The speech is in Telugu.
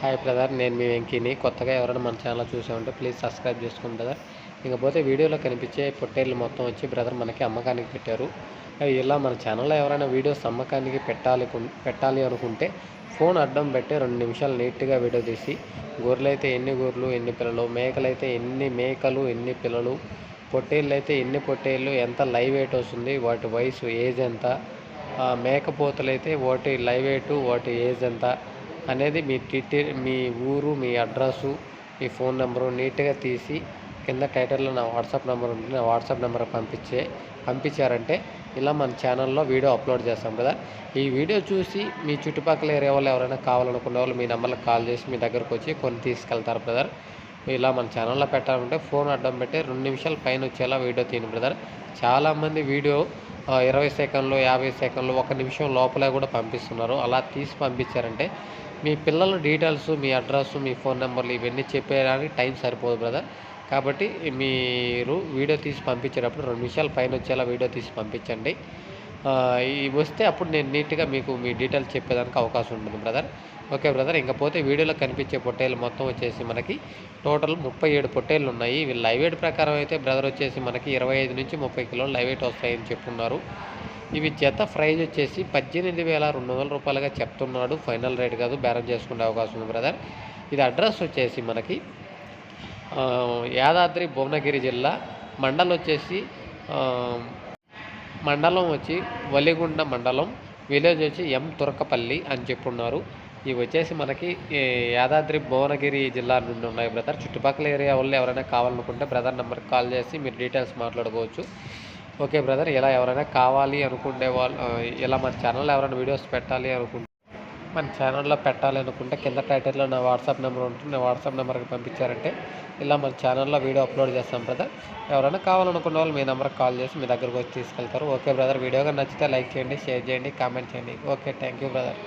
హాయ్ బ్రదర్ నేను మీ వెంకీని. కొత్తగా ఎవరైనా మన ఛానల్ చూసే ఉంటే ప్లీజ్ సబ్స్క్రైబ్ చేసుకోండి బ్రదర్. ఇకపోతే వీడియోలో కనిపించే పొట్టేళ్ళు మొత్తం వచ్చి బ్రదర్ మనకి అమ్మకానికి పెట్టారు. ఇలా మన ఛానల్లో ఎవరైనా వీడియోస్ అమ్మకానికి పెట్టాలి పెట్టాలి అనుకుంటే ఫోన్ అడ్డం పెట్టి రెండు నిమిషాలు నీట్గా వీడియో తీసి గొర్రెలు అయితే ఎన్ని గొర్రెలు ఎన్ని పిల్లలు మేకలైతే ఎన్ని మేకలు ఎన్ని పిల్లలు పొట్టేళ్ళు అయితే ఎన్ని పొట్టేళ్ళు ఎంత లైవ్ వెయిట్ వస్తుంది వాటి వయసు ఏజ్ ఎంత మేకపోతలు అయితే వాటి లైవ్ వెయిట్ వాటి ఏజ్ ఎంత అనేది మీ డీటెయిల్ మీ ఊరు మీ అడ్రస్సు మీ ఫోన్ నెంబరు నీట్గా తీసి కింద టైటిల్లో నా వాట్సాప్ నెంబర్ ఉంటుంది. నా వాట్సాప్ నెంబర్ పంపించే పంపించారంటే ఇలా మన ఛానల్లో వీడియో అప్లోడ్ చేస్తాం కదా. ఈ వీడియో చూసి మీ చుట్టుపక్కల ఏరియా వాళ్ళు ఎవరైనా కావాలనుకునే వాళ్ళు మీ నెంబర్కి కాల్ చేసి మీ దగ్గరకు వచ్చి కొన్ని తీసుకెళ్తారు బ్రదర్. ఇలా మన ఛానల్లో పెట్టాలంటే ఫోన్ అడ్డం పెట్టి రెండు నిమిషాల పైన వచ్చేలా వీడియో తీయండి బ్రదర్. చాలామంది వీడియో ఇరవై సెకండ్లు యాభై సెకండ్లు ఒక నిమిషం లోపలే కూడా పంపిస్తున్నారు. అలా తీసి పంపించారంటే మీ పిల్లల డీటెయిల్స్ మీ అడ్రస్ మీ ఫోన్ నెంబర్లు ఇవన్నీ చెప్పేయడానికి టైం సరిపోదు బ్రదర్. కాబట్టి మీరు వీడియో తీసి పంపించేటప్పుడు రెండు నిమిషాల పైన వచ్చేలా వీడియో తీసి పంపించండి. వస్తే అప్పుడు నేను నీట్గా మీకు మీ డీటెయిల్స్ చెప్పేదానికి అవకాశం ఉంటుంది బ్రదర్. Okay brother. ఇంకపోతే వీడియోలో కనిపించే పొట్టేలు మొత్తం వచ్చేసి మనకి టోటల్ ముప్పై ఏడు పొట్టేలు ఉన్నాయి. ఇవి లైవ్ వెయిట్ ప్రకారం అయితే బ్రదర్ వచ్చేసి మనకి ఇరవై ఐదు నుంచి ముప్పై కిలోలు లైవ్ వెయిట్ వస్తాయని చెప్తున్నారు ఇవి జత ప్రైజ్ వచ్చేసి పద్దెనిమిది వేల రెండు వందల రూపాయలుగా చెప్తున్నాడు. ఫైనల్ రేట్ కాదు బేరం చేసుకునే అవకాశం ఉంది బ్రదర్. ఇది అడ్రస్ వచ్చేసి మనకి యాదాద్రి భువనగిరి జిల్లా. మండల్ వచ్చేసి మండలం వచ్చి వలిగుండ మండలం. విలేజ్ వచ్చి ఎం తురకపల్లి అని చెప్పున్నారు. ఇవి వచ్చేసి మనకి యాదాద్రి భువనగిరి జిల్లా నుండి ఉన్నాయి బ్రదర్. చుట్టుపక్కల ఏరియా వాళ్ళు ఎవరైనా కావాలనుకుంటే బ్రదర్ నెంబర్కి కాల్ చేసి మీరు డీటెయిల్స్ మాట్లాడుకోవచ్చు. ఓకే బ్రదర్ ఇలా ఎవరైనా కావాలి అనుకునే వాళ్ళు ఇలా మన ఛానల్లో ఎవరైనా వీడియోస్ పెట్టాలి అనుకుంటే మన ఛానల్లో పెట్టాలి అనుకుంటే కింద టైటిల్లో నా వాట్సాప్ నెంబర్ ఉంటుంది. నా వాట్సాప్ నెంబర్కి పంపించారంటే ఇలా మన ఛానల్లో వీడియో అప్లోడ్ చేస్తాం బ్రదర్. ఎవరైనా కావాలనుకున్న వాళ్ళు మీ నెంబర్కి కాల్ చేసి మీ దగ్గరకు వచ్చి తీసుకెళ్తారు. ఓకే బ్రదర్ వీడియోగా నచ్చితే లైక్ చేయండి షేర్ చేయండి కామెంట్ చేయండి. Okay thank you brother.